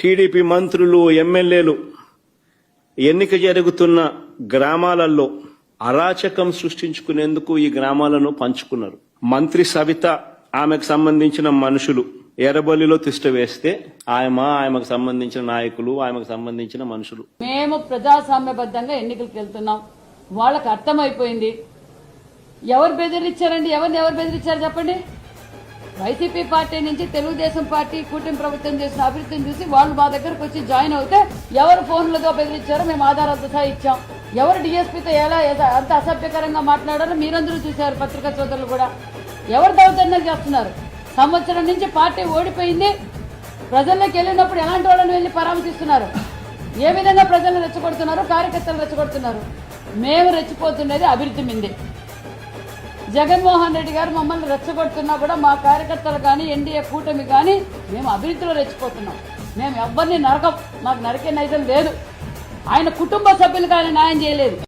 TDP మంత్రులు ఎమ్మెల్యేలు ఎన్నిక జరుగుతున్న గ్రామాలలో అరాచకం సృష్టించుకునేందుకు ఈ గ్రామాలను పంచుకున్నారు. మంత్రి సవిత ఆమెకు సంబంధించిన మనుషులు. ఎర్రబల్లిలో తిష్ట వేస్తే ఆయమ ఆమెకు సంబంధించిన నాయకులు ఆమెకు సంబంధించిన మనుషులు. మేము ప్రజాస్వామ్యబద్ధంగా ఎన్నికలకు వెళ్తున్నాం. వాళ్ళకి అర్థమైపోయింది. ఎవరు బెదిరించారండి ఎవరిని ఎవరు బెదిరించారు చెప్పండి? వైసీపీ పార్టీ నుంచి తెలుగుదేశం పార్టీ కూటమి ప్రభుత్వం చేసిన అభివృద్ధిని చూసి వాళ్ళు మా దగ్గరకు వచ్చి జాయిన్ అవుతే ఎవరు ఫోన్లతో బెదిరించారో మేము ఆధారాలతో సహా ఇచ్చాం. ఎవరు డిఎస్పీతో ఎలా అంత అసభ్యకరంగా మాట్లాడారో మీరందరూ చూశారు పత్రికా సోదరులు కూడా. ఎవరు దౌర్జన్యాలు చేస్తున్నారు? సంవత్సరం నుంచి పార్టీ ఓడిపోయింది. ప్రజల్లోకి వెళ్ళినప్పుడు ఎలాంటి వాళ్ళని వెళ్ళి పరామర్శిస్తున్నారు? ఏ విధంగా ప్రజలను రెచ్చగొడుతున్నారు? కార్యకర్తలు రెచ్చగొడుతున్నారు? మేము రెచ్చిపోతున్నది అభివృద్ధి మిందే. జగన్మోహన్ రెడ్డి గారు మమ్మల్ని రెచ్చగొడుతున్నా కూడా మా కార్యకర్తలు కానీ ఎన్డీఏ కూటమి కానీ మేము అభివృద్ధిలో రెచ్చిపోతున్నాం. మేము ఎవరిని నరకం. మాకు నరికే నైజం లేదు. ఆయన కుటుంబ సభ్యులకు ఆయన న్యాయం చేయలేదు.